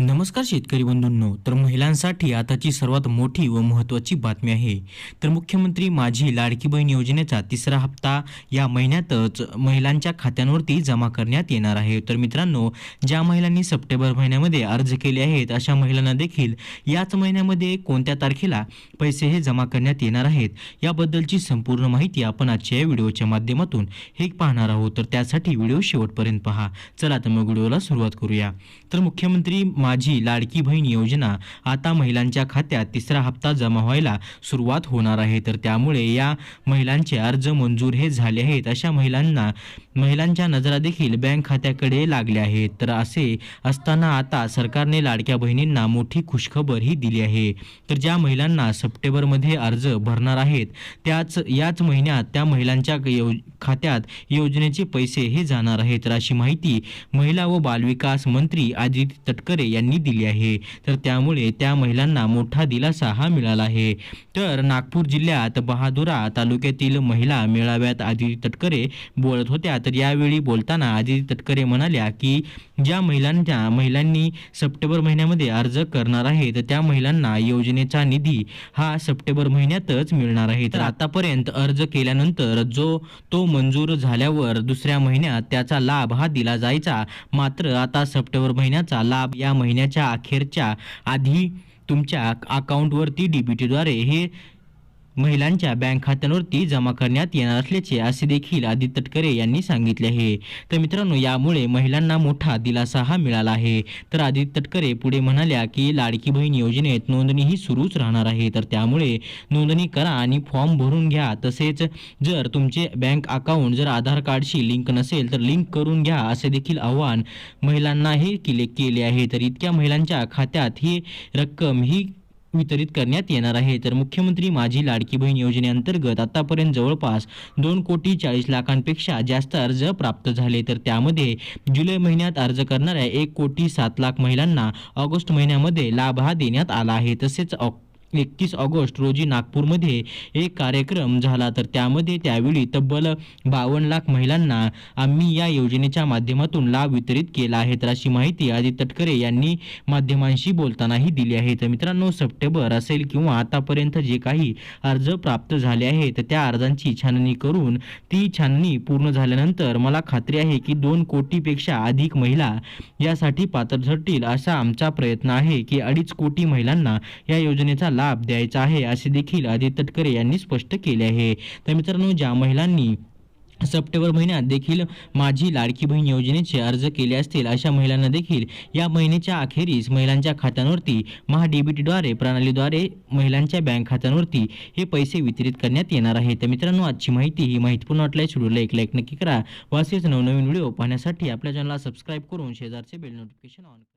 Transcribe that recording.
नमस्कार शेतकरी बंधूंनो तर महिलांसाठी आताची सर्वात मोठी व महत्त्वाची बातमी आहे. तर मुख्यमंत्री माझी लाडकी बहीण योजनेचा तिसरा हप्ता या महिन्यातच महिलांच्या खात्यांवरती जमा करण्यात येणार आहे. तर मित्रांनो ज्या महिलांनी सप्टेंबर महिन्यामध्ये अर्ज केले आहेत अशा महिलांना देखील याच महिन्यामध्ये कोणत्या तारखेला पैसे हे जमा करण्यात येणार आहेत याबद्दलची संपूर्ण माहिती आपण आजच्या या व्हिडिओच्या माध्यमातून हे पाहणार आहोत. तर त्यासाठी व्हिडिओ शेवटपर्यंत पहा. चला तर मग व्हिडिओला सुरुवात करूया. तर मुख्यमंत्री माझी लाडकी बहीण योजना आता महिलांच्या खात्यात तिसरा हप्ता जमा व्हायला सुरुवात होणार आहे. तर त्यामुळे या महिलांचे अर्ज मंजूर हे झाले आहेत. अशा महिलांना महिलांच्या नजरा देखील बँक खात्याकडे लागल्या आहेत. तर असे असताना आता सरकारने लाडक्या बहिणींना मोठी खुशखबर ही दिली आहे. तर ज्या महिलांना सप्टेंबरमध्ये अर्ज भरणार आहेत त्याच याच महिन्यात त्या महिलांच्या यो खात्यात योजनेचे पैसे हे जाणार आहेत. तर अशी माहिती महिला व बालविकास मंत्री आदिती तटकरे यांनी दिली आहे. तर त्यामुळे त्या महिलांना मोठा दिलासा हा मिळाला आहे. तर नागपूर जिल्ह्यात बहादुरा तालुक्यातील महिला मेळाव्यात आदिती तटकरे बोलत होत्या. तर यावेळी बोलताना आदिती तटकरे म्हणाल्या की ज्या महिलांच्या महिलांनी सप्टेंबर महिन्यामध्ये अर्ज करणार आहे तर त्या महिलांना योजनेचा निधी हा सप्टेंबर महिन्यातच मिळणार आहे. तर आतापर्यंत अर्ज केल्यानंतर जो तो मंजूर झाल्यावर दुसऱ्या महिन्यात त्याचा लाभ हा दिला जायचा. मात्र आता सप्टेंबर महिन्याचा लाभ या महिन्याच्या अखेरच्या आधी तुमच्या अकाउंटवरती डीबीटीद्वारे हे महिलांच्या बँक खात्यांवरती जमा करण्यात येणार असल्याचे असे देखील आदित्य तटकरे यांनी सांगितले आहे. तर मित्रांनो यामुळे महिलांना मोठा दिलासा हा मिळाला आहे. तर आदित्य तटकरे पुढे म्हणाल्या की लाडकी बहीण योजनेत नोंदणी ही सुरूच राहणार आहे. तर त्यामुळे नोंदणी करा आणि फॉर्म भरून घ्या. तसेच जर तुमचे बँक अकाउंट जर आधार कार्डशी लिंक नसेल तर लिंक करून घ्या असे देखील आव्हान महिलांना हे केले केले आहे. तर इतक्या महिलांच्या खात्यात ही रक्कम ही वितरित करण्यात येणार आहे. तर मुख्यमंत्री माझी लाडकी बहीण योजनेअंतर्गत आतापर्यंत जवळपास दोन कोटी चाळीस लाखांपेक्षा जास्त अर्ज प्राप्त झाले. तर त्यामध्ये जुलै महिन्यात अर्ज करणाऱ्या एक कोटी सात लाख महिलांना ऑगस्ट महिन्यामध्ये लाभ हा देण्यात आला आहे. तसेच एकतीस ऑगस्ट रोजी नागपूरमध्ये एक कार्यक्रम झाला. तर त्यामध्ये त्यावेळी तब्बल बावन्न लाख महिलांना आम्ही या योजनेच्या माध्यमातून लाभ वितरित केला आहे. तर अशी माहिती आदित्य तटकरे यांनी माध्यमांशी बोलतानाही दिली आहे. तर मित्रांनो सप्टेंबर असेल किंवा आतापर्यंत जे काही अर्ज प्राप्त झाले आहेत त्या अर्जांची छाननी करून ती छाननी पूर्ण झाल्यानंतर मला खात्री आहे की दोन कोटीपेक्षा अधिक महिला यासाठी पात्र ठरतील असा आमचा प्रयत्न आहे की अडीच कोटी महिलांना या योजनेचा लाभ द्यायचा आहे असे देखील आदित्य तटकरे यांनी स्पष्ट केले आहे. तर मित्रांनो ज्या महिलांनी सप्टेंबर महिन्यात देखील माझी लाडकी बहीण योजनेचे अर्ज केले असतील अशा महिलांना देखील या महिन्याच्या अखेरीस महिलांच्या खात्यांवरती महाडीबीटीद्वारे प्रणालीद्वारे महिलांच्या बँक खात्यांवरती हे पैसे वितरित करण्यात येणार आहे. तर मित्रांनो आजची माहिती ही माहितीपूर्ण वाटल्यास व्हिडिओला एक लाईक नक्की करा. व असेच नवनवीन व्हिडिओ पाहण्यासाठी आपल्या चॅनलला सबस्क्राईब करून शेजारचे बेल नोटिफिकेशन ऑन करा.